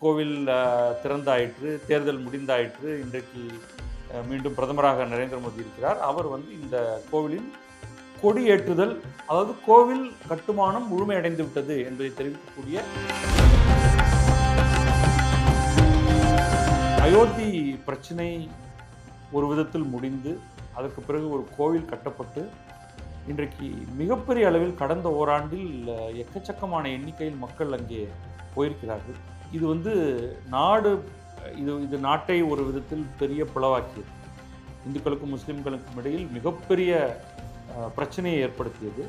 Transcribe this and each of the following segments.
கோவில் திறந்தாயிற்று தேர்தல் முடிந்தாயிற்று இன்றைக்கு மீண்டும் பிரதமராக நரேந்திர மோடி இருக்கிறார். அவர் வந்து இந்த கோவிலின் கொடியேற்றுதல் அதாவது கோவில் கட்டுமானம் முழுமையடைந்து விட்டது என்பதை தெரிவிக்கக்கூடிய அயோத்தி பிரச்சனை ஒரு விதத்தில் முடிந்து அதற்கு பிறகு ஒரு கோவில் கட்டப்பட்டு இன்றைக்கு மிகப்பெரிய அளவில் கடந்த ஓராண்டில் எக்கச்சக்கமான எண்ணிக்கையில் மக்கள் அங்கே போயிருக்கிறார்கள். இது வந்து நாடு இது இது நாட்டை ஒரு விதத்தில் பெரிய பிளவாக்கியது இந்துக்களுக்கும் முஸ்லீம்களுக்கும் இடையில் மிகப்பெரிய பிரச்சனையை ஏற்படுத்தியது.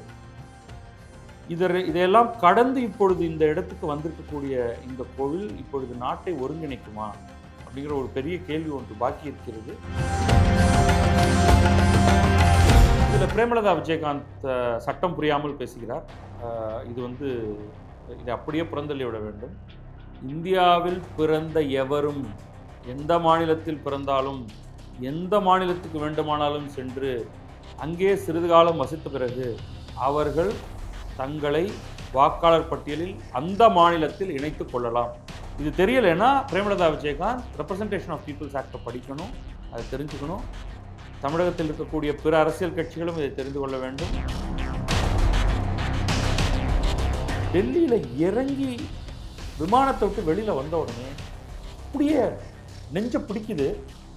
இதர் இதையெல்லாம் கடந்து இப்பொழுது இந்த இடத்துக்கு வந்திருக்கக்கூடிய இந்த கோவில் இப்பொழுது நாட்டை ஒருங்கிணைக்குமா அப்படிங்கிற ஒரு பெரிய கேள்வி ஒன்று பாக்கி இருக்கிறது. இதில் பிரேமலதா விஜயகாந்த் சட்டம் புரியாமல் பேசுகிறார். இது வந்து இதை அப்படியே புறந்தள்ளி விட வேண்டும். இந்தியாவில் பிறந்த எவரும் எந்த மாநிலத்தில் பிறந்தாலும் எந்த மாநிலத்துக்கு வேண்டுமானாலும் சென்று அங்கே சிறிது காலம் வசித்த பிறகு அவர்கள் தங்களை வாக்காளர் பட்டியலில் அந்த மாநிலத்தில் இணைத்து கொள்ளலாம். இது தெரியலைன்னா Premalatha Vijayakanth representation of people's ஆக்டை படிக்கணும் அதை தெரிஞ்சுக்கணும். தமிழகத்தில் இருக்கக்கூடிய பிற அரசியல் கட்சிகளும் இதை தெரிந்து கொள்ள வேண்டும். டெல்லியில் இறங்கி விமானத்தை விட்டு வெளியில் வந்த உடனே அப்படியே நெஞ்சை பிடிக்குது.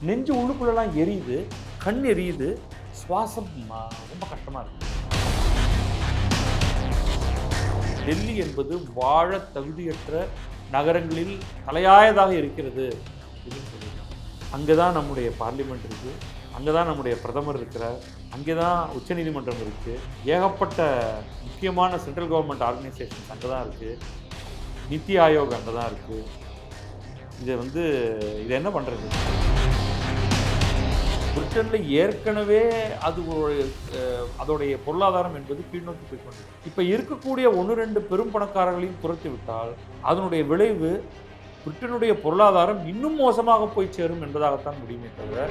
நெஞ்சு உள்ளுக்குள்ளெல்லாம் எரியுது. கண் எரியுது. சுவாசம் ரொம்ப கஷ்டமாக இருக்கு. டெல்லி என்பது வாழ தகுதியற்ற நகரங்களில் தலையாயதாக இருக்கிறது அப்படின்னு சொல்லுது அங்கே தான் நம்முடைய பார்லிமெண்ட் இருக்குது அங்கே தான் நம்முடைய பிரதமர் இருக்கிறார். அங்கே தான் உச்சநீதிமன்றம் இருக்குது ஏகப்பட்ட முக்கியமான சென்ட்ரல் கவர்மெண்ட் ஆர்கனைசேஷன்ஸ் அங்கே தான் இருக்குது நித்தி ஆயோக் தான் இருக்குது இதை வந்து இதை என்ன பண்ணுறது பிரிட்டனில் ஏற்கனவே அது அதோடைய பொருளாதாரம் என்பது கீழ்நோக்கி போய்கொண்டு இப்போ இருக்கக்கூடிய ஒன்று ரெண்டு பெரும் பணக்காரர்களையும் துரத்தி விட்டால் அதனுடைய விளைவு பிரிட்டனுடைய பொருளாதாரம் இன்னும் மோசமாக போய் சேரும் என்பதாகத்தான் முடியுமே தவிர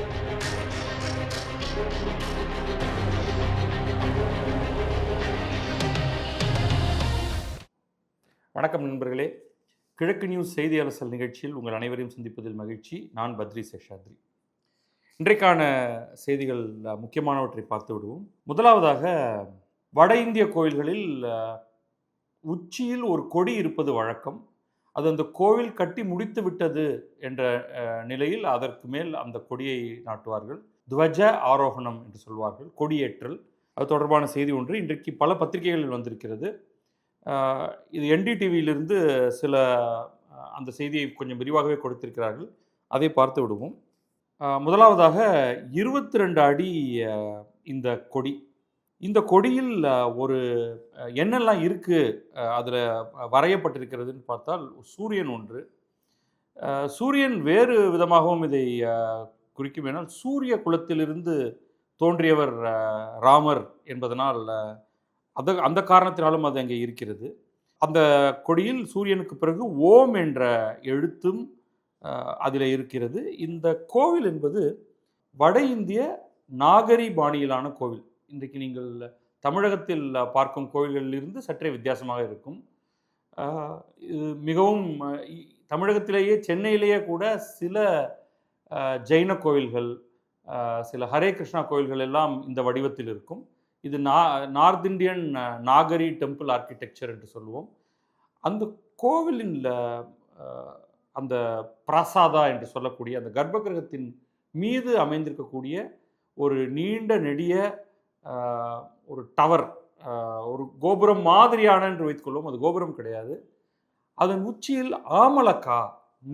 வணக்கம் நண்பர்களே. கிழக்கு நியூஸ் செய்தி அரசல் நிகழ்ச்சியில் உங்கள் அனைவரையும் சந்திப்பதில் மகிழ்ச்சி. நான் பத்ரி சேஷாத்ரி. இன்றைக்கான செய்திகள் முக்கியமானவற்றை பார்த்து விடுவோம். முதலாவதாக வட இந்திய கோயில்களில் உச்சியில் ஒரு கொடி இருப்பது வழக்கம். அது அந்த கோவில் கட்டி முடித்து விட்டது என்ற நிலையில் அதற்கு மேல் அந்த கொடியை நாட்டுவார்கள். துவஜ ஆரோகணம் என்று சொல்வார்கள் கொடியேற்றல். அது தொடர்பான செய்தி ஒன்று. இன்றைக்கு பல பத்திரிகைகளில் வந்திருக்கிறது. இது என்டிடிவியிலிருந்து சில அந்த செய்தியை கொஞ்சம் விரிவாகவே கொடுத்திருக்கிறார்கள். அதை பார்த்து விடுவோம். முதலாவதாக இருபத்தி ரெண்டு அடி இந்த கொடி. இந்த கொடியில் ஒரு என்னெல்லாம் இருக்குது அதில் வரையப்பட்டிருக்கிறதுன்னு பார்த்தால் சூரியன் ஒன்று. சூரியன் வேறு விதமாகவும் இதை குறிக்கும். எனால் சூரிய குலத்திலிருந்து தோன்றியவர் ராமர் என்பதனால் அது அந்த அந்த காரணத்தினாலும் அது அங்கே இருக்கிறது. அந்த கொடியில் சூரியனுக்கு பிறகு ஓம் என்ற எழுத்தும் அதில் இருக்கிறது. இந்த கோவில் என்பது வட இந்திய நாகரி பாணியிலான கோவில். இன்றைக்கு நீங்கள் தமிழகத்தில் பார்க்கும் கோவில்களிலிருந்து சற்றே வித்தியாசமாக இருக்கும். இது மிகவும் தமிழகத்திலேயே சென்னையிலேயே கூட சில ஜெயின கோவில்கள் சில ஹரே கிருஷ்ணா கோவில்கள் எல்லாம் இந்த வடிவத்தில் இருக்கும். இது நா north Indian Nagari temple architecture என்று சொல்லுவோம். அந்த கோவிலின் அந்த பிரசாதா என்று சொல்லக்கூடிய அந்த கர்ப்பகிரகத்தின் மீது அமைந்திருக்கக்கூடிய ஒரு நீண்ட நெடிய ஒரு டவர் ஒரு கோபுரம் மாதிரியான என்று வைத்துக்கொள்வோம். அது கோபுரம் கிடையாது. அதன் உச்சியில் ஆமலக்கா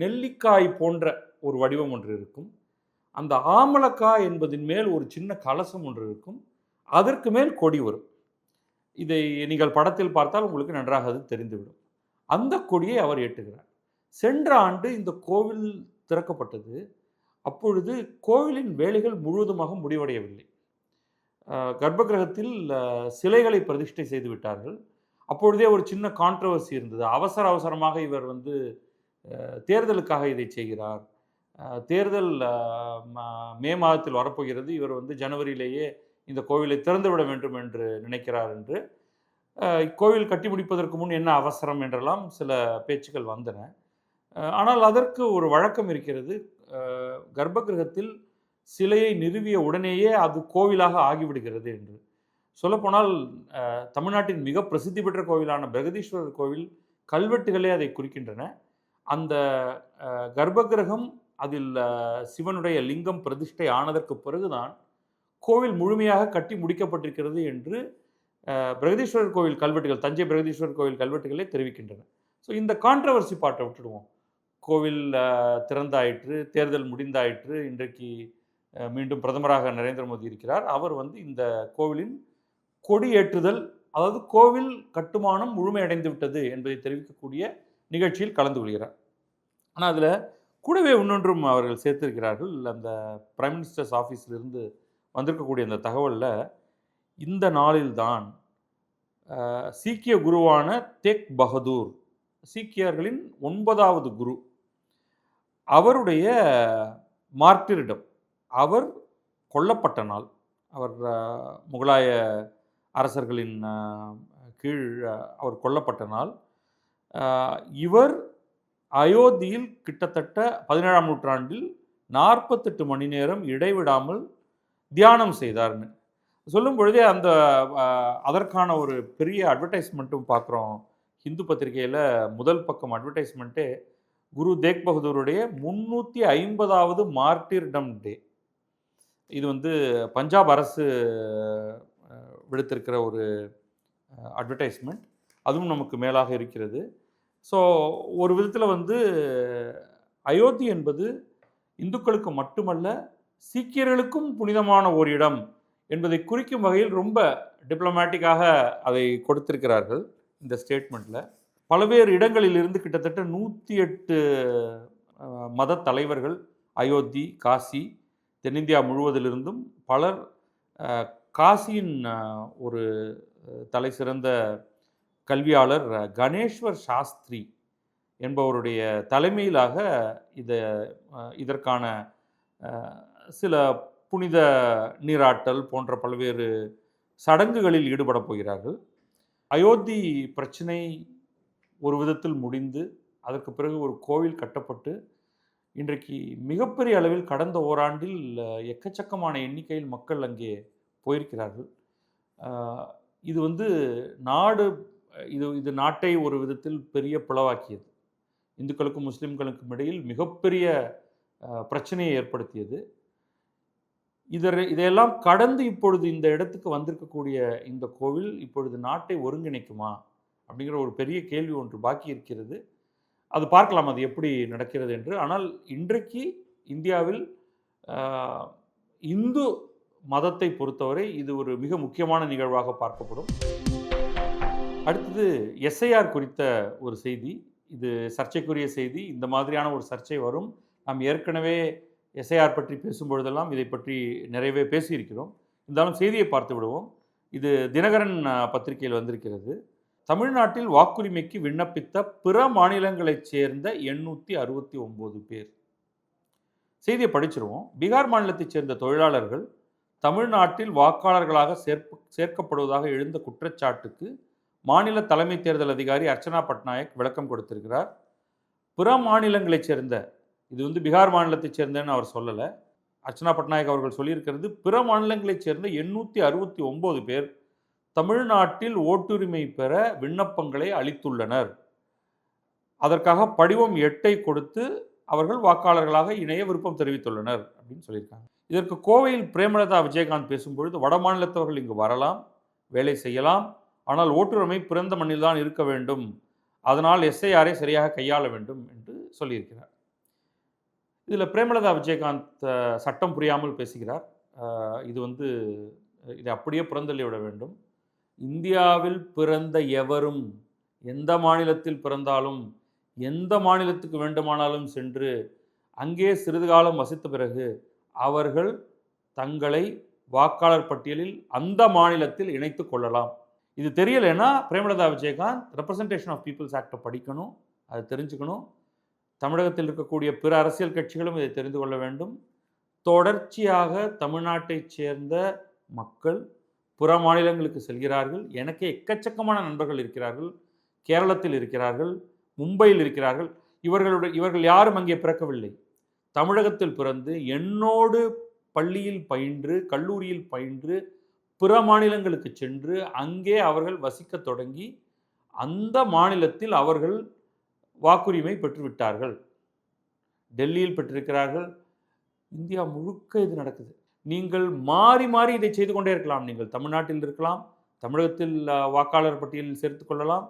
நெல்லிக்காய் போன்ற ஒரு வடிவம் ஒன்று இருக்கும். அந்த ஆமலக்காய் என்பதின் மேல் ஒரு சின்ன கலசம் ஒன்று இருக்கும். அதற்கு மேல் கொடி வரும் இதை நீங்கள் படத்தில் பார்த்தால் உங்களுக்கு நன்றாக அது தெரிந்துவிடும். அந்த கொடியை அவர் ஏற்றுகிறார். சென்ற ஆண்டு இந்த கோவில் திறக்கப்பட்டது. அப்பொழுது கோவிலின் வேலைகள் முழுவதுமாக முடிவடையவில்லை. கர்ப்பகிரகத்தில் சிலைகளை பிரதிஷ்டை செய்து விட்டார்கள். அப்பொழுதே ஒரு சின்ன கான்ட்ரவர்சி இருந்தது. அவசர அவசரமாக இவர் வந்து தேர்தலுக்காக இதை செய்கிறார். தேர்தல் மே மாதத்தில் வரப்போகிறது. இவர் வந்து ஜனவரியிலேயே இந்த கோவிலை திறந்து விட வேண்டும் என்று நினைக்கிறார் என்று கோவில் கட்டி முடிப்பதற்கு முன் என்ன அவசரம் என்றெல்லாம் சில பேச்சுக்கள் வந்தன. ஆனால் அதற்கு ஒரு வழக்கம் இருக்கிறது. அஹ், கர்ப்பகிரகத்தில் சிலையை நிறுவிய உடனேயே அது கோவிலாக ஆகிவிடுகிறது என்று. சொல்லப்போனால் தமிழ்நாட்டின் மிக பிரசித்தி பெற்ற கோவிலான பிரகதீஸ்வரர் கோவில் கல்வெட்டுகளே அதை குறிக்கின்றன. அந்த அஹ், கர்ப்பகிரகம் அதில் சிவனுடைய லிங்கம் பிரதிஷ்டை ஆனதற்கு பிறகுதான் கோவில் முழுமையாக கட்டி முடிக்கப்பட்டிருக்கிறது என்று பிரகதீஸ்வரர் கோவில் கல்வெட்டுகள் தஞ்சை பிரகதீஸ்வரர் கோவில் கல்வெட்டுகளே தெரிவிக்கின்றன. ஸோ இந்த கான்ட்ரவர்சி பாட்டை விட்டுடுவோம். கோவில் திறந்தாயிற்று தேர்தல் முடிந்தாயிற்று இன்றைக்கு மீண்டும் பிரதமராக நரேந்திர மோடி இருக்கிறார். அவர் வந்து இந்த கோவிலின் கொடியேற்றுதல் அதாவது கோவில் கட்டுமானம் முழுமையடைந்து விட்டது என்பதை தெரிவிக்கக்கூடிய நிகழ்ச்சியில் கலந்து கொள்கிறார். ஆனால் அதில் கூடவே இன்னொன்றும் அவர்கள் சேர்த்திருக்கிறார்கள். அந்த பிரைம் மினிஸ்டர்ஸ் ஆஃபீஸிலிருந்து வந்திருக்கக்கூடிய அந்த தகவலில் இந்த நாளில்தான் சீக்கிய குருவான தேக் பகதூர் சீக்கியர்களின் ஒன்பதாவது குரு அவருடைய மார்ட்டிரிடம் அவர் கொல்லப்பட்ட நாள். அவர் முகலாய அரசர்களின் கீழ் அவர் கொல்லப்பட்ட நாள். இவர் அயோத்தியில் கிட்டத்தட்ட பதினேழாம் நூற்றாண்டில் நாற்பத்தெட்டு மணி நேரம் இடைவிடாமல் தியானம் செய்தார்னு. சொல்லும் பொழுதே அந்த அதற்கான ஒரு பெரிய அட்வர்டைஸ்மெண்ட்டும் பார்க்குறோம் ஹிந்து பத்திரிகையில் முதல் பக்கம் அட்வர்டைஸ்மெண்ட்டே குரு தேக் பகதூருடைய முந்நூற்றி ஐம்பதாவது மார்டிர்டம் டே. இது வந்து பஞ்சாப் அரசு விடுத்திருக்கிற ஒரு அட்வர்டைஸ்மெண்ட் அதுவும் நமக்கு மேலாக இருக்கிறது. ஸோ ஒரு விதத்தில் வந்து அயோத்தி என்பது இந்துக்களுக்கு மட்டுமல்ல சீக்கியர்களுக்கும் புனிதமான ஓர் இடம் என்பதை குறிக்கும் வகையில் ரொம்ப டிப்ளமேட்டிக்காக அதை கொடுத்திருக்கிறார்கள் இந்த ஸ்டேட்மெண்ட்டில் பல்வேறு இடங்களிலிருந்து கிட்டத்தட்ட நூற்றி எட்டு மத தலைவர்கள் அயோத்தி காசி தென்னிந்தியா முழுவதிலிருந்தும் பலர் காசியின் ஒரு தலை சிறந்த கல்வியாளர் கணேஸ்வர் சாஸ்திரி என்பவருடைய தலைமையிலாக இத இதற்கான சில புனித நீராட்டல் போன்ற பல்வேறு சடங்குகளில் ஈடுபட போகிறார்கள். அயோத்தி பிரச்சனை ஒரு விதத்தில் முடிந்து அதற்கு பிறகு ஒரு கோவில் கட்டப்பட்டு இன்றைக்கு மிகப்பெரிய அளவில் கடந்த ஓராண்டில் எக்கச்சக்கமான எண்ணிக்கையில் மக்கள் அங்கே போயிருக்கிறார்கள். இது வந்து நாடு இது இது நாட்டை ஒரு விதத்தில் பெரிய பிளவாக்கியது. இந்துக்களுக்கும் முஸ்லிம்களுக்கும் இடையில் மிகப்பெரிய பிரச்சனையை ஏற்படுத்தியது. இதர் இதையெல்லாம் கடந்து இப்பொழுது இந்த இடத்துக்கு வந்திருக்கக்கூடிய இந்த கோவில் இப்பொழுது நாட்டை ஒருங்கிணைக்குமா? அப்படிங்கிற ஒரு பெரிய கேள்வி ஒன்று பாக்கி இருக்கிறது. அது பார்க்கலாம் அது எப்படி நடக்கிறது என்று. ஆனால் இன்றைக்கு இந்தியாவில் இந்து மதத்தை பொறுத்தவரை இது ஒரு மிக முக்கியமான நிகழ்வாக பார்க்கப்படும். அடுத்தது எஸ்ஐஆர் குறித்த ஒரு செய்தி. இது சர்ச்சைக்குரிய செய்தி. இந்த மாதிரியான ஒரு சர்ச்சை வரும். நாம் ஏற்கனவே எஸ்ஐஆர் பற்றி பேசும்பொழுதெல்லாம் இதை பற்றி நிறையவே பேசியிருக்கிறோம். இருந்தாலும் செய்தியை பார்த்து விடுவோம். இது தினகரன் பத்திரிகையில் வந்திருக்கிறது. தமிழ்நாட்டில் வாக்குரிமைக்கு விண்ணப்பித்த பிற மாநிலங்களைச் சேர்ந்த எண்ணூற்றி அறுபத்தி ஒம்பது பேர். செய்தியை படிச்சிருவோம். பீகார் மாநிலத்தைச் சேர்ந்த தொழிலாளர்கள் தமிழ்நாட்டில் வாக்காளர்களாக சேர்ப்பு சேர்க்கப்படுவதாக எழுந்த குற்றச்சாட்டுக்கு மாநில தலைமை தேர்தல் அதிகாரி அர்ச்சனா பட்நாயக் விளக்கம் கொடுத்திருக்கிறார். பிற மாநிலங்களைச் சேர்ந்த இது வந்து பீகார் மாநிலத்தைச் சேர்ந்தன்னு அவர் சொல்லலை. அர்ச்சனா பட்நாயக் அவர்கள் சொல்லியிருக்கிறது பிற மாநிலங்களைச் சேர்ந்த எண்ணூற்றி அறுபத்தி ஒம்பது பேர் தமிழ்நாட்டில் ஓட்டுரிமை பெற விண்ணப்பங்களை அளித்துள்ளனர். அதற்காக படிவம் எட்டை கொடுத்து அவர்கள் வாக்காளர்களாக இணைய விருப்பம் தெரிவித்துள்ளனர் அப்படின்னு சொல்லியிருக்காங்க. இதற்கு கோவையில் பிரேமலதா விஜயகாந்த் பேசும்பொழுது வட மாநிலத்தவர்கள் இங்கு வரலாம் வேலை செய்யலாம் ஆனால் ஓட்டுரிமை பிறந்த மண்ணில்தான் இருக்க வேண்டும். அதனால் எஸ்ஐஆரை சரியாக கையாள வேண்டும் என்று சொல்லியிருக்கிறார். இதில் பிரேமலதா விஜயகாந்த் சட்டம் புரியாமல் பேசுகிறார். இது வந்து இதை அப்படியே புறந்தள்ளிவிட வேண்டும். இந்தியாவில் பிறந்த எவரும் எந்த மாநிலத்தில் பிறந்தாலும் எந்த மாநிலத்துக்கு வேண்டுமானாலும் சென்று அங்கே சிறிது காலம் வசித்த பிறகு அவர்கள் தங்களை வாக்காளர் பட்டியலில் அந்த மாநிலத்தில் இணைத்து கொள்ளலாம். இது தெரியலைன்னா Premalatha Vijayakanth representation of people's ஆக்டை படிக்கணும் அதை தெரிஞ்சுக்கணும். தமிழகத்தில் இருக்கக்கூடிய பிற அரசியல் கட்சிகளும் இதை தெரிந்து கொள்ள வேண்டும். தொடர்ச்சியாக தமிழ்நாட்டைச் சேர்ந்த மக்கள் புற மாநிலங்களுக்கு செல்கிறார்கள். எனக்கு எக்கச்சக்கமான நண்பர்கள் இருக்கிறார்கள். கேரளத்தில் இருக்கிறார்கள். மும்பையில் இருக்கிறார்கள். இவர்களுடைய இவர்கள் யாரும் அங்கே பிறக்கவில்லை. தமிழகத்தில் பிறந்து என்னோடு பள்ளியில் பயின்று கல்லூரியில் பயின்று பிற மாநிலங்களுக்கு சென்று அங்கே அவர்கள் வசிக்கத் தொடங்கி அந்த மாநிலத்தில் அவர்கள் வாக்குரிமை பெற்றுவிட்டார்கள். டெல்லியில் பெற்றிருக்கிறார்கள். இந்தியா முழுக்க இது நடக்குது. நீங்கள் மாறி மாறி இதை செய்து கொண்டே இருக்கலாம். நீங்கள் தமிழ்நாட்டில் இருக்கலாம் தமிழகத்தில் வாக்காளர் பட்டியலில் சேர்த்து கொள்ளலாம்.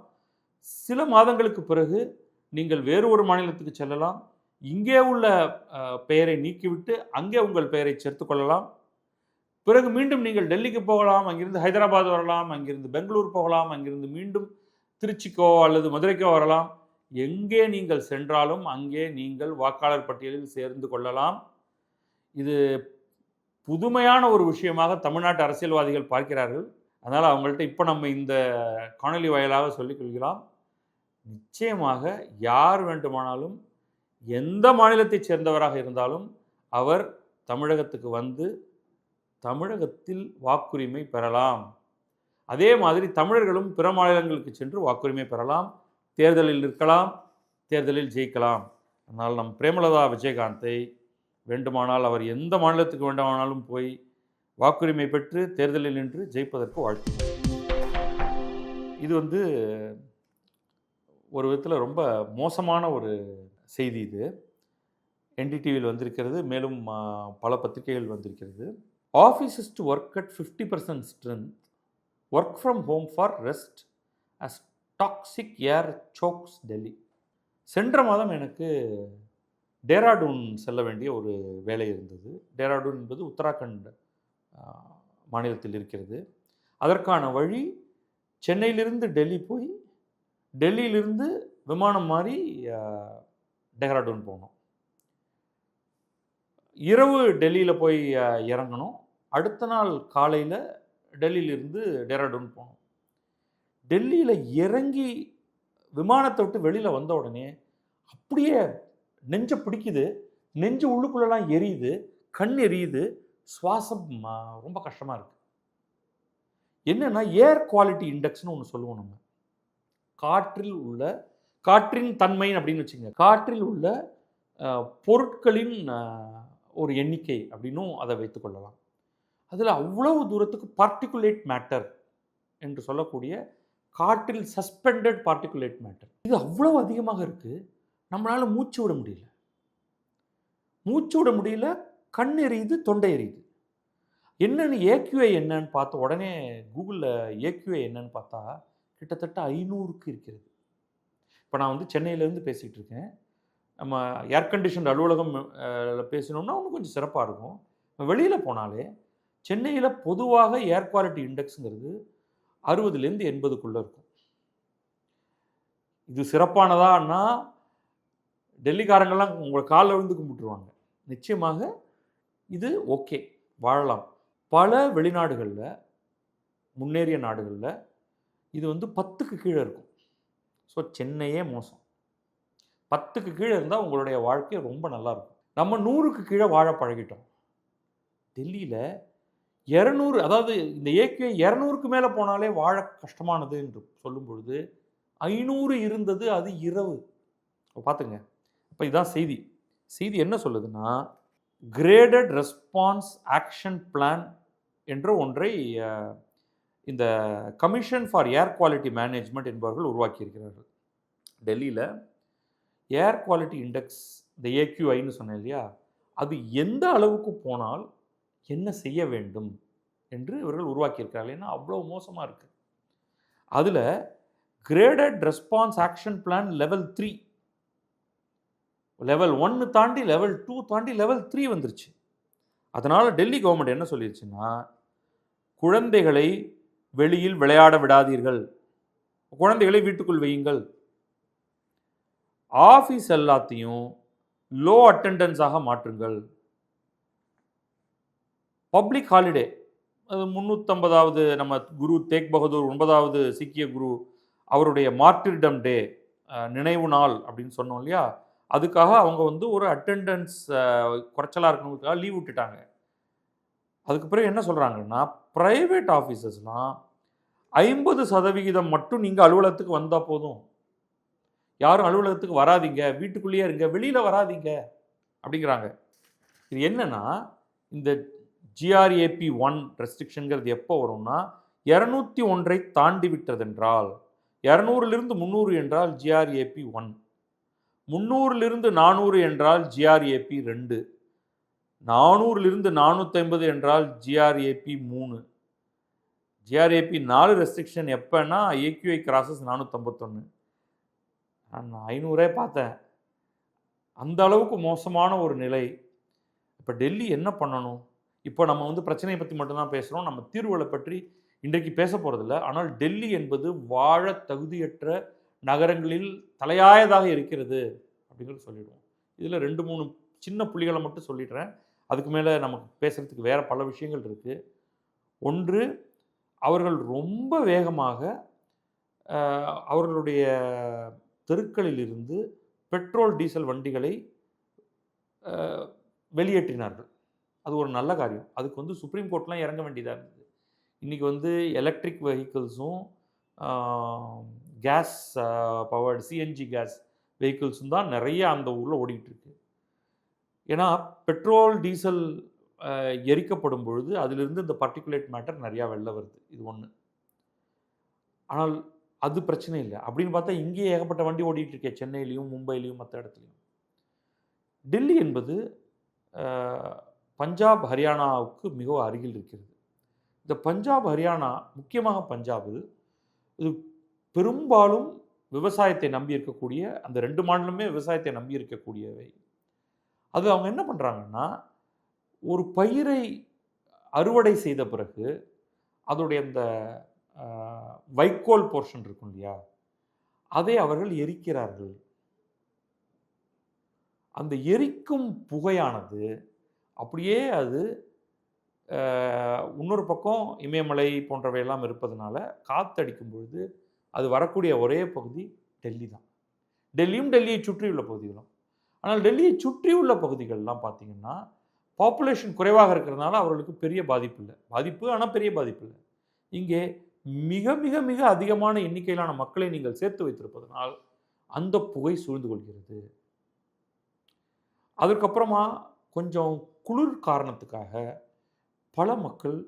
சில மாதங்களுக்கு பிறகு நீங்கள் வேறு ஒரு மாநிலத்துக்கு செல்லலாம். இங்கே உள்ள பெயரை நீக்கிவிட்டு அங்கே உங்கள் பெயரை சேர்த்து கொள்ளலாம். பிறகு மீண்டும் நீங்கள் டெல்லிக்கு போகலாம் அங்கிருந்து ஹைதராபாத் வரலாம் அங்கிருந்து பெங்களூர் போகலாம் அங்கிருந்து மீண்டும் திருச்சிக்கோ அல்லது மதுரைக்கோ வரலாம். எங்கே நீங்கள் சென்றாலும் அங்கே நீங்கள் வாக்காளர் பட்டியலில் சேர்ந்து கொள்ளலாம். இது புதுமையான ஒரு விஷயமாக தமிழ்நாட்டு அரசியல்வாதிகள் பார்க்கிறார்கள். அதனால் அவங்கள்ட்ட இப்போ நம்ம இந்த காணொலி வாயிலாக சொல்லிக்கொள்கிறோம் நிச்சயமாக யார் வேண்டுமானாலும் எந்த மாநிலத்தைச் சேர்ந்தவராக இருந்தாலும் அவர் தமிழகத்துக்கு வந்து தமிழகத்தில் வாக்குரிமை பெறலாம். அதே மாதிரி தமிழர்களும் பிற மாநிலங்களுக்கு சென்று வாக்குரிமை பெறலாம். தேர்தலில் நிற்கலாம் தேர்தலில் ஜெயிக்கலாம். அதனால் நம் பிரேமலதா விஜயகாந்தை வேண்டுமானால் அவர் எந்த மாநிலத்துக்கு வேண்டுமானாலும் போய் வாக்குரிமை பெற்று தேர்தலில் நின்று ஜெயிப்பதற்கு வாழ்த்து. இது வந்து ஒரு விதத்தில் ரொம்ப மோசமான ஒரு செய்தி இது. என்டிடிவியில் வந்திருக்கிறது மேலும் பல பத்திரிகைகள் வந்திருக்கிறது. Offices to work at fifty percent strength work from home for rest as toxic air chokes Delhi சென்ற மாதம் எனக்கு டேராடூன் செல்ல வேண்டிய ஒரு வேலை இருந்தது. டேராடூன் என்பது உத்தராகண்ட் மாநிலத்தில் இருக்கிறது. அதற்கான வழி சென்னையிலிருந்து டெல்லி போய் டெல்லியிலிருந்து விமானம் மாறி ஆ, டேராடூன் போனோம். இரவு டெல்லியில் போய் இறங்கணும் அடுத்த நாள் காலையில் டெல்லியிலிருந்து டேராடூன் போனோம். டெல்லியில் இறங்கி விமானத்தை விட்டு வெளியில் வந்த உடனே அப்படியே நெஞ்சை பிடிக்குது. நெஞ்சு உள்ளுக்குள்ளெல்லாம் எரியுது. கண் எரியுது. சுவாசம் ரொம்ப கஷ்டமாக இருக்குது என்னென்னா ஏர் குவாலிட்டி இண்டெக்ஸ்னு ஒன்று சொல்லுவோம் நம்ம. காற்றில் உள்ள காற்றின் தன்மை அப்படின்னு வச்சுங்க காற்றில் உள்ள பொருட்களின் ஒரு எண்ணிக்கை அப்படின்னும் அதை வைத்துக்கொள்ளலாம் அதில் அவ்வளவு தூரத்துக்கு பார்ட்டிகுலேட் மேட்டர் என்று சொல்லக்கூடிய காற்றில் சஸ்பெண்டட் பார்ட்டிகுலேட் மேட்டர் இது அவ்வளோ அதிகமாக இருக்குது நம்மளால் மூச்சு விட முடியல. மூச்சு விட முடியல கண் எரியுது தொண்டை எரியுது. என்னென்னு ஏக்யூஐ என்னன்னு பார்த்த உடனே கூகுளில் ஏக்யூஐ என்னன்னு பார்த்தா கிட்டத்தட்ட ஐநூறுக்கு இருக்கிறது. இப்போ நான் வந்து சென்னையிலேருந்து பேசிகிட்டு இருக்கேன். நம்ம ஏர் கண்டிஷன் அலுவலகம் பேசினோம்னா இன்னும் கொஞ்சம் சிறப்பாக இருக்கும். வெளியில் போனாலே சென்னையில் பொதுவாக ஏர் குவாலிட்டி இண்டெக்ஸுங்கிறது அறுபதுலேருந்து எண்பதுக்குள்ளே இருக்கும். இது சிறப்பானதான்னா டெல்லிக்காரங்கெல்லாம் உங்களை காலில் விழுந்து கும்பிட்டுருவாங்க. நிச்சயமாக இது ஓகே. வாழலாம். பல வெளிநாடுகளில் முன்னேறிய நாடுகளில் இது வந்து பத்துக்கு கீழே இருக்கும். ஸோ சென்னையே மோசம். பத்துக்கு கீழே இருந்தால் உங்களுடைய வாழ்க்கை ரொம்ப நல்லாயிருக்கும் நம்ம நூறுக்கு கீழே வாழ பழகிட்டோம். டெல்லியில் இரநூறு அதாவது இந்த ஏகே இரநூறுக்கு மேலே போனாலே வாழ கஷ்டமானது என்று சொல்லும் பொழுது ஐநூறு இருந்தது அது இரவு. பார்த்துங்க அப்போ இதுதான் செய்தி. செய்தி என்ன சொல்லுதுன்னா கிரேடட் ரெஸ்பான்ஸ் ஆக்ஷன் பிளான் என்ற ஒன்றை இந்த commission for air quality management என்பவர்கள் உருவாக்கியிருக்கிறார்கள். டெல்லியில் ஏர் குவாலிட்டி இண்டெக்ஸ் இந்த ஏக்யூஐன்னு சொன்னேன் இல்லையா? அது எந்த அளவுக்கு போனால் என்ன செய்ய வேண்டும் என்று இவர்கள் உருவாக்கியிருக்கிறார்கள். ஏன்னா அவ்வளோ மோசமாக இருக்குது அதில் graded response action plan level three level ஒன்று தாண்டி லெவல் டூ தாண்டி லெவல் த்ரீ வந்துருச்சு. அதனால் டெல்லி கவர்மெண்ட் என்ன சொல்லிருச்சுன்னா குழந்தைகளை வெளியில் விளையாட விடாதீர்கள். குழந்தைகளை வீட்டுக்குள் வையுங்கள். ஆஃபீஸ் எல்லாத்தையும் லோ அட்டெண்டன்ஸாக மாற்றுங்கள். Public holiday. அது முந்நூற்றம்பதாவது நம்ம குரு தேக் பகதூர் ஒன்பதாவது சீக்கிய குரு அவருடைய மார்டிர்டம் டே நினைவு நாள் அப்படின்னு சொன்னோம் இல்லையா? அதுக்காக அவங்க வந்து ஒரு அட்டெண்டன்ஸ் குறைச்சலாக இருக்கணுங்கிறதுக்காக லீவ் விட்டுட்டாங்க. அதுக்கு பிறகு என்ன சொல்கிறாங்கன்னா ப்ரைவேட் ஆஃபீஸஸ்லாம் ஐம்பது சதவிகிதம் மட்டும் நீங்கள் அலுவலகத்துக்கு வந்தால் போதும். யாரும் அலுவலகத்துக்கு வராதீங்க வீட்டுக்குள்ளேயே இருங்க வெளியில் வராதீங்க அப்படிங்கிறாங்க. இது என்னென்னா இந்த ஜிஆர்ஏபி ஒன் ரெஸ்ட்ரிக்ஷனுங்கிறது எப்போ வரும்னா இரநூத்தி ஒன்றை தாண்டி விட்டதென்றால் இரநூறுலிருந்து முந்நூறு என்றால் ஜிஆர்ஏபி ஒன் முந்நூறிலிருந்து நானூறு என்றால் ஜிஆர்ஏபி ரெண்டு. நானூறிலிருந்து நானூற்றைம்பது என்றால் ஜிஆர்ஏபி மூணு. ஜிஆர்ஏபி நாலு ரெஸ்ட்ரிக்ஷன் எப்போன்னா ஏக்யூஐ கிராசஸ் நானூற்றம்பத்தொன்று நான் ஐநூறே பார்த்தேன். அந்த அளவுக்கு மோசமான ஒரு நிலை. இப்போ டெல்லி என்ன பண்ணணும்? இப்போ நம்ம வந்து பிரச்சனையை பற்றி மட்டும்தான் பேசுகிறோம் நம்ம தீர்வுகளை பற்றி இன்றைக்கு பேச போகிறதில்ல ஆனால் டெல்லி என்பது வாழ தகுதியற்ற நகரங்களில் தலையாயதாக இருக்கிறது அப்படிங்கிறது சொல்லிடுவோம். இதில் ரெண்டு மூணு சின்ன புள்ளிகளை மட்டும் சொல்லிடுறேன். அதுக்கு மேலே நமக்கு பேசுகிறதுக்கு வேறு பல விஷயங்கள் இருக்குது ஒன்று அவர்கள் ரொம்ப வேகமாக அவர்களுடைய தெருக்களில் இருந்து பெட்ரோல் டீசல் வண்டிகளை வெளியேற்றினார்கள். அது ஒரு நல்ல காரியம். அதுக்கு வந்து சுப்ரீம் கோர்ட்லாம் இறங்க வேண்டியதாக இருந்தது. இன்றைக்கி வந்து எலக்ட்ரிக் வெஹிக்கிள்ஸும் கேஸ் பவர்டு சிஎன்ஜி கேஸ் வெஹிக்கிள்ஸும் தான் நிறைய அந்த ஊரில் ஓடிக்கிட்டு இருக்கு ஏன்னா பெட்ரோல் டீசல் எரிக்கப்படும் பொழுது அதிலிருந்து இந்த பர்டிகுலேட் மேட்டர் நிறையா வெளில வருது. இது ஒன்று ஆனால் அது பிரச்சனை இல்லை. அப்படின்னு பார்த்தா இங்கேயே ஏகப்பட்ட வண்டி ஓடிட்டு இருக்கே சென்னையிலையும் மும்பையிலையும் மற்ற இடத்துலையும். டெல்லி என்பது பஞ்சாப் ஹரியானாவுக்கு மிகவும் அருகில் இருக்கிறது. இந்த பஞ்சாப் ஹரியானா முக்கியமாக பஞ்சாப் இது. பெரும்பாலும் விவசாயத்தை நம்பி இருக்கக்கூடிய அந்த ரெண்டு மாநிலமே விவசாயத்தை நம்பி இருக்கக்கூடியவை. அது அவங்க என்ன பண்ணுறாங்கன்னா ஒரு பயிரை அறுவடை செய்த பிறகு அதோடைய அந்த வைக்கோல் போர்ஷன் இருக்கும் இல்லையா? அதை அவர்கள் எரிக்கிறார்கள். அந்த எரிக்கும் புகையானது அப்படியே அது இன்னொரு பக்கம் இமயமலை போன்றவையெல்லாம் இருப்பதனால காத்தடிக்கும் பொழுது அது வரக்கூடிய ஒரே பகுதி டெல்லி தான். டெல்லியும் டெல்லியை சுற்றியுள்ள பகுதிகளும். ஆனால் டெல்லியை சுற்றியுள்ள பகுதிகள்லாம் பார்த்திங்கன்னா பாப்புலேஷன் குறைவாக இருக்கிறதுனால அவர்களுக்கு பெரிய பாதிப்பு இல்லை. பாதிப்பு ஆனால் பெரிய பாதிப்பு இல்லை. இங்கே மிக மிக மிக அதிகமான எண்ணிக்கையிலான மக்களை நீங்கள் சேர்த்து வைத்திருப்பதனால் அந்த புகை சூழ்ந்து கொள்கிறது. அதற்கப்புறமா கொஞ்சம் குளிர் காரணத்துக்காக பல மக்கள்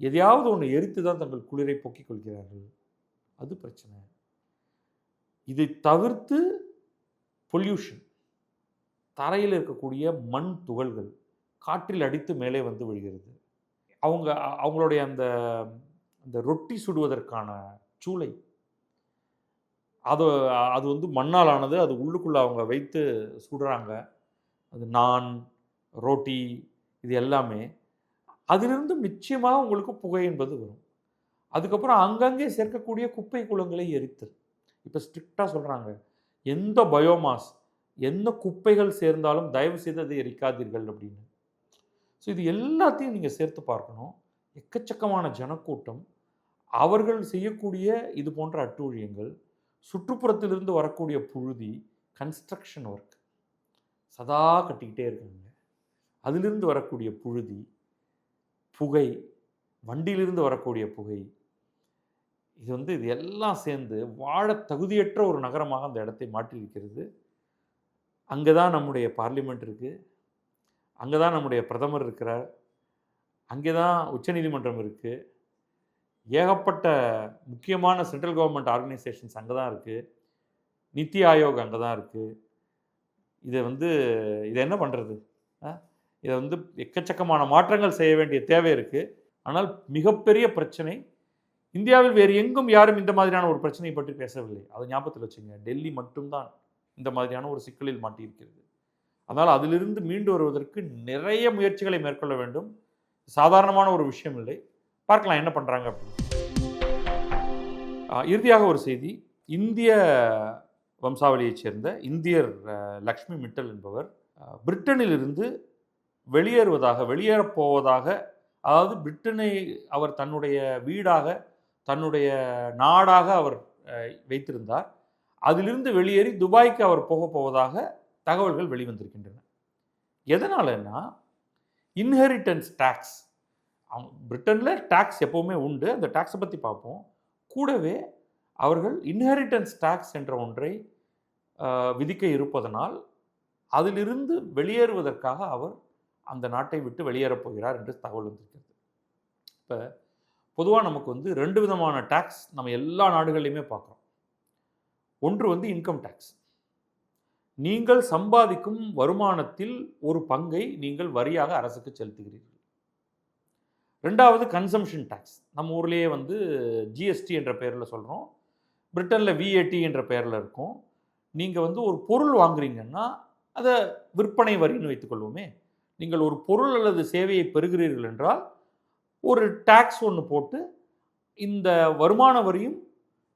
எதையாவது ஒன்று எரித்து தான் தங்கள் குளிரை போக்கிக் கொள்கிறார்கள். அது பிரச்சனை. இதை தவிர்த்து பொல்யூஷன் தரையில் இருக்கக்கூடிய மண் துகள்கள் காற்றில் அடித்து மேலே வந்து விழுகிறது. அவங்க அவங்களுடைய அந்த அந்த ரொட்டி சுடுவதற்கான சூளை அது அது வந்து மண்ணால் ஆனது அது உள்ளுக்குள்ளே அவங்க வைத்து சுடுறாங்க. அது நான் ரோட்டி இது எல்லாமே அதிலிருந்து நிச்சயமாக உங்களுக்கு புகை என்பது வரும். அதுக்கப்புறம் அங்கங்கே சேர்க்கக்கூடிய குப்பை குளங்களை எரித்தல். இப்போ ஸ்ட்ரிக்டாக சொல்கிறாங்க எந்த பயோமாஸ் எந்த குப்பைகள் சேர்ந்தாலும் தயவு செய்து அதை எரிக்காதீர்கள் அப்படின்னு. ஸோ இது எல்லாத்தையும் நீங்கள் சேர்த்து பார்க்கணும். எக்கச்சக்கமான ஜனக்கூட்டம். அவர்கள் செய்யக்கூடிய இது போன்ற அட்டூழியங்கள் சுற்றுப்புறத்திலிருந்து வரக்கூடிய புழுதி கன்ஸ்ட்ரக்ஷன் ஒர்க் சதா கட்டிக்கிட்டே இருக்காங்க. அதிலிருந்து வரக்கூடிய புழுதி புகை வண்டியிலிருந்து வரக்கூடிய புகை இது வந்து இது எல்லாம் சேர்ந்து வாழ தகுதியற்ற ஒரு நகரமாக அந்த இடத்தை மாற்றியிருக்கிறது. அங்கே தான் நம்முடைய பார்லிமெண்ட் இருக்குது அங்கே தான் நம்முடைய பிரதமர் இருக்கிறார். அங்கே தான் உச்சநீதிமன்றம் இருக்குது ஏகப்பட்ட முக்கியமான சென்ட்ரல் கவர்மெண்ட் ஆர்கனைசேஷன்ஸ் அங்கே தான் இருக்குது நித்தி ஆயோக் அங்கே தான் இருக்குது இதை வந்து இதை என்ன பண்ணுறது இதை வந்து எக்கச்சக்கமான மாற்றங்கள் செய்ய வேண்டிய தேவை இருக்குது ஆனால் மிகப்பெரிய பிரச்சனை இந்தியாவில் வேறு எங்கும் யாரும் இந்த மாதிரியான ஒரு பிரச்சனையை பற்றி பேசவில்லை. அதை ஞாபகத்தில் வச்சுங்க. டெல்லி மட்டும்தான் இந்த மாதிரியான ஒரு சிக்கலில் மாட்டியிருக்கிறது. அதனால் அதிலிருந்து மீண்டு வருவதற்கு நிறைய முயற்சிகளை மேற்கொள்ள வேண்டும். சாதாரணமான ஒரு விஷயம் இல்லை. பார்க்கலாம் என்ன பண்ணுறாங்க அப்படின்னு. இறுதியாக ஒரு செய்தி. இந்திய வம்சாவளியைச் சேர்ந்த இந்தியர் லக்ஷ்மி மிட்டல் என்பவர் பிரிட்டனிலிருந்து வெளியேறுவதாக வெளியேறப் போவதாக அதாவது பிரிட்டனை அவர் தன்னுடைய வீடாக தன்னுடைய நாடாக அவர் வைத்திருந்தார். அதிலிருந்து வெளியேறி துபாய்க்கு அவர் போகப் போவதாக தகவல்கள் வெளிவந்திருக்கின்றன. எதனாலன்னா இன்ஹெரிட்டன்ஸ் டேக்ஸ் அவங்க பிரிட்டனில் டேக்ஸ் எப்போவுமே உண்டு. அந்த டேக்ஸை பற்றி பார்ப்போம். கூடவே அவர்கள் இன்ஹெரிட்டன்ஸ் டேக்ஸ் என்ற ஒன்றை விதிக்க இருப்பதனால் அதிலிருந்து வெளியேறுவதற்காக அவர் அந்த நாட்டை விட்டு வெளியேறப் போகிறார் என்று தகவல் வந்திருக்கிறது. இப்போ பொதுவாக நமக்கு வந்து ரெண்டு விதமான டேக்ஸ் நம்ம எல்லா நாடுகள்லையுமே பார்க்குறோம். ஒன்று வந்து இன்கம் டேக்ஸ் நீங்கள் சம்பாதிக்கும் வருமானத்தில் ஒரு பங்கை நீங்கள் வரியாக அரசுக்கு செலுத்துகிறீர்கள். ரெண்டாவது கன்சம்ஷன் டேக்ஸ் நம்ம ஊர்லேயே வந்து ஜிஎஸ்டி என்ற பெயரில் சொல்கிறோம் பிரிட்டனில் விஏடி என்ற பெயரில் இருக்கும். நீங்கள் வந்து ஒரு பொருள் வாங்குறீங்கன்னா அதை விற்பனை வரின்னு வைத்துக்கொள்வோமே நீங்கள் ஒரு பொருள் அல்லது சேவையை பெறுகிறீர்கள் என்றால் ஒரு டேக்ஸ் ஒன்று போட்டு இந்த வருமான வரியும்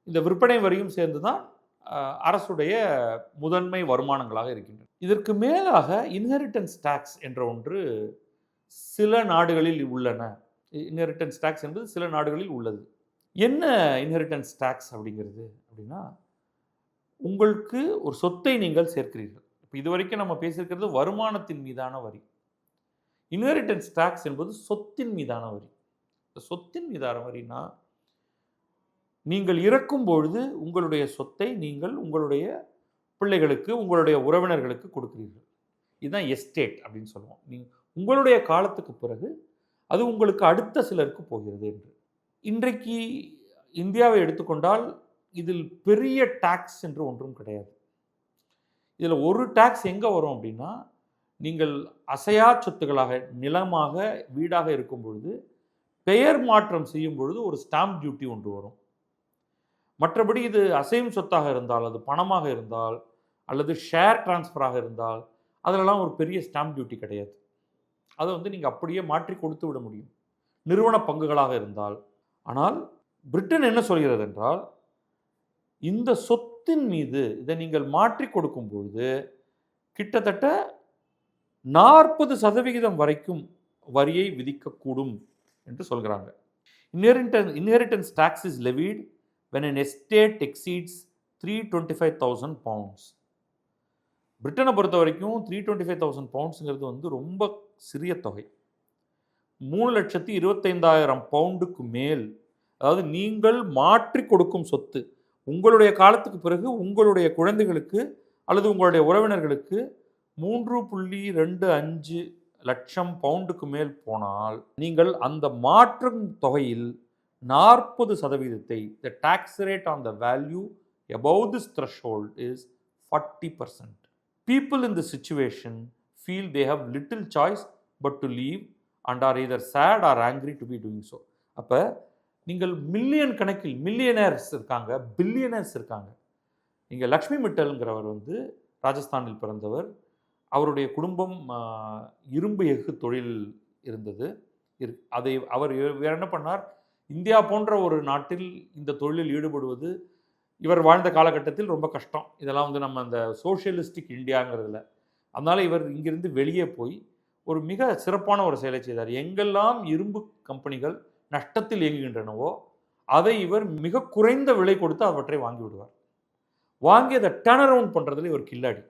இந்த விற்பனை வரியும் சேர்ந்து தான் அரசுடைய முதன்மை வருமானங்களாக இருக்கின்றன. இதற்கு மேலாக இன்ஹெரிட்டன்ஸ் டேக்ஸ் என்ற ஒன்று சில நாடுகளில் உள்ளன. இன்ஹெரிட்டன்ஸ் டேக்ஸ் என்பது சில நாடுகளில் உள்ளது. என்ன இன்ஹெரிட்டன்ஸ் டேக்ஸ் அப்படிங்கிறது அப்படின்னா உங்களுக்கு ஒரு சொத்தை நீங்கள் சேர்க்கிறீர்கள். இப்போ இது வரைக்கும் நம்ம பேசியிருக்கிறது வருமானத்தின் மீதான வரி. இன்ஹெரிட்டன்ஸ் டேக்ஸ் என்பது சொத்தின் மீதான வரி. சொத்தின் மீதான வரினா நீங்கள் இறக்கும் பொழுது உங்களுடைய சொத்தை நீங்கள் உங்களுடைய பிள்ளைகளுக்கு உங்களுடைய உறவினர்களுக்கு கொடுக்கிறீர்கள். இதுதான் எஸ்டேட் அப்படின்னு சொல்லுவோம். நீ உங்களுடைய காலத்துக்கு பிறகு அது உங்களுக்கு அடுத்த சிலருக்கு போகிறது என்று. இன்றைக்கு இந்தியாவை எடுத்துக்கொண்டால் இதில் பெரிய டாக்ஸ் என்று ஒன்றும் கிடையாது. இதில் ஒரு டாக்ஸ் எங்கே வரும் அப்படின்னா நீங்கள் அசையா சொத்துக்களாக நிலமாக வீடாக இருக்கும் பொழுது பெயர் மாற்றம் செய்யும் பொழுது ஒரு ஸ்டாம்ப் டியூட்டி ஒன்று வரும். மற்றபடி இது அசையும் சொத்தாக இருந்தால் அது பணமாக இருந்தால் அல்லது ஷேர் டிரான்ஸ்ஃபராக இருந்தால் அதிலெல்லாம் ஒரு பெரிய ஸ்டாம்ப் டியூட்டி கிடையாது. அதை வந்து நீங்கள் அப்படியே மாற்றி கொடுத்து விட முடியும். நிறுவன பங்குகளாக இருந்தால். ஆனால் பிரிட்டன் என்ன சொல்கிறது என்றால் இந்த சொத்தின் மீது இதை நீங்கள் மாற்றி கொடுக்கும் பொழுது கிட்டத்தட்ட நாற்பது சதவிகிதம் வரைக்கும் வரியை விதிக்கக்கூடும் என்று சொல்கிறாங்க. Inheritance inheritance tax is levied when an estate exceeds three twenty five thousand pounds பிரிட்டனை பொறுத்த வரைக்கும் த்ரீ டுவெண்ட்டி ஃபைவ் தௌசண்ட் பவுண்ட்ஸுங்கிறது வந்து ரொம்ப சிறிய தொகை. மூணு லட்சத்தி இருபத்தைந்தாயிரம் பவுண்டுக்கு மேல் அதாவது நீங்கள் மாற்றி கொடுக்கும் சொத்து உங்களுடைய காலத்துக்கு பிறகு உங்களுடைய குழந்தைகளுக்கு அல்லது உங்களுடைய உறவினர்களுக்கு மூன்று புள்ளி ரெண்டு அஞ்சு லட்சம் பவுண்டுக்கு மேல் போனால் நீங்கள் அந்த மாற்றும் தொகையில் நாற்பது சதவீதத்தை the tax rate on the value above this threshold is 40%. People in this situation feel they have little choice but to leave and are either sad or angry to be doing so அப்போ நீங்கள் million கணக்கில் millionaires இருக்காங்க billionaires இருக்காங்க. நீங்கள் லக்ஷ்மி மிட்டல்ங்கிறவர் வந்து ராஜஸ்தானில் பிறந்தவர். அவருடைய குடும்பம் இரும்பு எஃகு தொழில் இருந்தது. இரு அதை அவர் வேற என்ன பண்ணார்? இந்தியா போன்ற ஒரு நாட்டில் இந்த தொழிலில் ஈடுபடுவது இவர் வாழ்ந்த காலகட்டத்தில் ரொம்ப கஷ்டம். இதெல்லாம் வந்து நம்ம அந்த சோஷியலிஸ்டிக் இந்தியாங்கிறதுல. அதனால் இவர் இங்கிருந்து வெளியே போய் ஒரு மிக சிறப்பான ஒரு செயலை செய்தார். எங்கெல்லாம் இரும்பு கம்பெனிகள் நஷ்டத்தில் இயங்குகின்றனவோ அதை இவர் மிக குறைந்த விலை கொடுத்து அவற்றை வாங்கி விடுவார். வாங்கி அதை டர்ன் அரவுண்ட் பண்ணுறதுல இவர் கில்லாடி.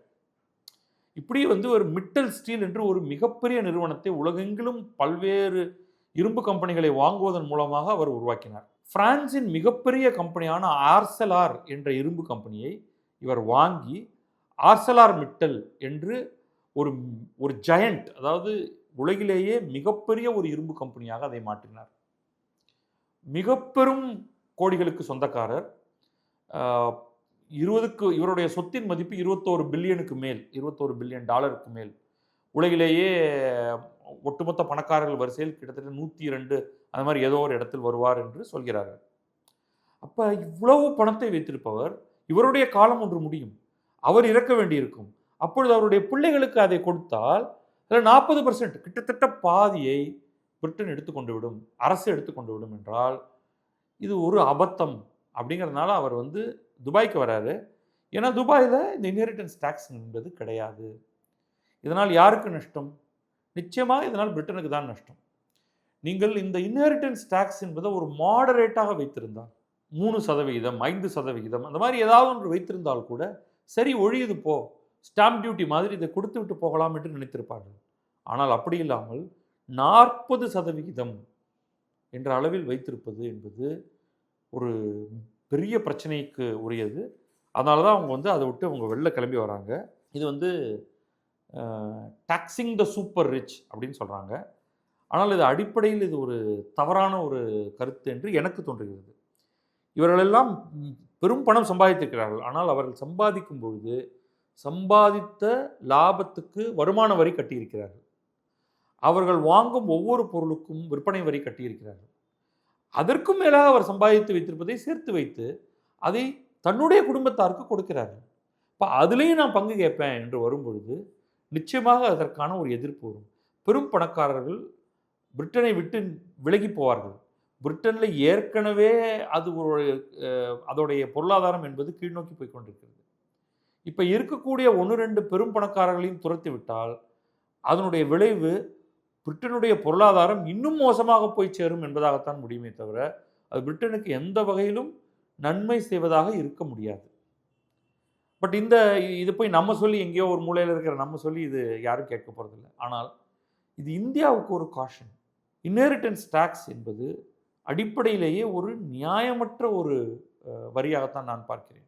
இப்படி வந்து ஒரு மிட்டல் ஸ்டீல் என்று ஒரு மிகப்பெரிய நிறுவனத்தை உலகெங்கிலும் பல்வேறு இரும்பு கம்பெனிகளை வாங்குவதன் மூலமாக அவர் உருவாக்கினார். பிரான்சின் மிகப்பெரிய கம்பெனியான ஆர்சலார் என்ற இரும்பு கம்பெனியை இவர் வாங்கி ஆர்சலார் மிட்டல் என்று ஒரு ஒரு ஜெயண்ட் அதாவது உலகிலேயே மிகப்பெரிய ஒரு இரும்பு கம்பெனியாக அதை மாற்றினார். மிக பெரும் கோடிகளுக்கு சொந்தக்காரர் இருபதுக்கு இவருடைய சொத்தின் மதிப்பு இருபத்தோரு பில்லியனுக்கு மேல் இருபத்தோரு பில்லியன் டாலருக்கு மேல். உலகிலேயே ஒட்டுமொத்த பணக்காரர்கள் வரிசையில் கிட்டத்தட்ட நூற்றி இரண்டு அந்த மாதிரி ஏதோ ஒரு இடத்தில் வருவார் என்று சொல்கிறார்கள். அப்போ இவ்வளவு பணத்தை வைத்திருப்பவர் இவருடைய காலம் ஒன்று முடியும். அவர் இறக்க வேண்டியிருக்கும். அப்பொழுது அவருடைய பிள்ளைகளுக்கு அதை கொடுத்தால் அதில் நாற்பது பர்சன்ட் கிட்டத்தட்ட பாதியை பிரிட்டன் எடுத்துக்கொண்டு விடும் அரசு எடுத்துக்கொண்டு விடும் என்றால் இது ஒரு அபத்தம் அப்படிங்கிறதுனால அவர் வந்து துபாய்க்கு வராரு. ஏன்னா துபாயில் இந்த இன்ஹெரிட்டன்ஸ் டேக்ஸ் என்பது கிடையாது. இதனால் யாருக்கு நஷ்டம்? நிச்சயமாக இதனால் பிரிட்டனுக்கு தான் நஷ்டம். நீங்கள் இந்த இன்ஹெரிட்டன்ஸ் டேக்ஸ் என்பதை ஒரு மாடரேட்டாக வைத்திருந்தால் மூணு சதவிகிதம் ஐந்து சதவிகிதம் அந்த மாதிரி ஏதாவது ஒன்று வைத்திருந்தால் கூட சரி ஒழியுது போ ஸ்டாம்ப் டியூட்டி மாதிரி இதை கொடுத்து விட்டு போகலாம் என்று நினைத்திருப்பார்கள். ஆனால் அப்படி இல்லாமல் நாற்பது சதவிகிதம் என்ற அளவில் வைத்திருப்பது என்பது ஒரு பெரிய பிரச்சனைக்கு உரியது. அதனால தான் அவங்க வந்து அதை விட்டு அவங்க வெளில கிளம்பி வராங்க. இது வந்து டாக்ஸிங் த சூப்பர் ரிச் அப்படின்னு சொல்கிறாங்க ஆனால் இது அடிப்படையில் இது ஒரு தவறான ஒரு கருத்து என்று எனக்கு தோன்றுகிறது. இவர்களெல்லாம் பெரும் பணம் சம்பாதித்திருக்கிறார்கள். ஆனால் அவர்கள் சம்பாதிக்கும் பொழுது சம்பாதித்த லாபத்துக்கு வருமான வரி கட்டியிருக்கிறார்கள். அவர்கள் வாங்கும் ஒவ்வொரு பொருளுக்கும் விற்பனை வரி கட்டியிருக்கிறார்கள். அதற்கும் மேலாக அவர் சம்பாதித்து வைத்திருப்பதை சேர்த்து வைத்து அதை தன்னுடைய குடும்பத்தாருக்கு கொடுக்கிறார்கள் இப்போ அதுலேயும் நான் பங்கு கேட்பேன் என்று வரும்பொழுது நிச்சயமாக அதற்கான ஒரு எதிர்ப்பு வரும். பெரும் பணக்காரர்கள் பிரிட்டனை விட்டு விலகி போவார்கள். பிரிட்டனில் ஏற்கனவே அது ஒரு அதோடைய பொருளாதாரம் என்பது கீழ்நோக்கி போய் கொண்டிருக்கிறது. இப்போ இருக்கக்கூடிய ஒன்று ரெண்டு பெரும் பணக்காரர்களையும் துரத்தி விட்டால் அதனுடைய விளைவு பிரிட்டனுடைய பொருளாதாரம் இன்னும் மோசமாக போய் சேரும் என்பதாகத்தான் முடியுமே தவிர அது பிரிட்டனுக்கு எந்த வகையிலும் நன்மை செய்வதாக இருக்க முடியாது. பட் இந்த இது போய் நம்ம சொல்லி எங்கேயோ ஒரு மூலையில் இருக்கிற நம்ம சொல்லி இது யாரும் கேட்க போகிறதில்ல ஆனால் இது இந்தியாவுக்கு ஒரு காஷன் இன்ஹெரிட்டன்ஸ் டேக்ஸ் என்பது அடிப்படையிலேயே ஒரு நியாயமற்ற ஒரு வரியாகத்தான் நான் பார்க்கிறேன்.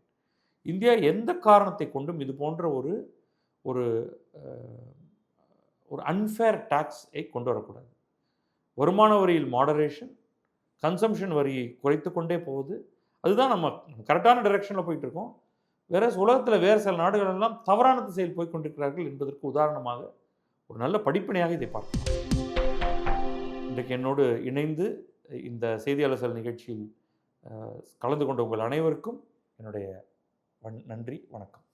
இந்தியா எந்த காரணத்தை கொண்டும் இது போன்ற ஒரு ஒரு ஒரு அன்ஃபேர் டேக்ஸை கொண்டு வரக்கூடாது. வருமான வரியில் மாடரேஷன் கன்சம்ஷன் வரியை குறைத்து கொண்டே போகுது. அதுதான் நம்ம கரெக்டான டைரெக்ஷனில் போயிட்டு இருக்கோம். வேற உலகத்தில் வேறு சில நாடுகள் எல்லாம் தவறான திசையில் போய் கொண்டிருக்கிறார்கள் என்பதற்கு உதாரணமாக ஒரு நல்ல படிப்பினையாக இதை பார்க்கலாம். இன்றைக்கு என்னோடு இணைந்து இந்த செய்தியாளர் நிகழ்ச்சியில் கலந்து கொண்ட உங்கள் அனைவருக்கும் என்னுடைய நன்றி வணக்கம்.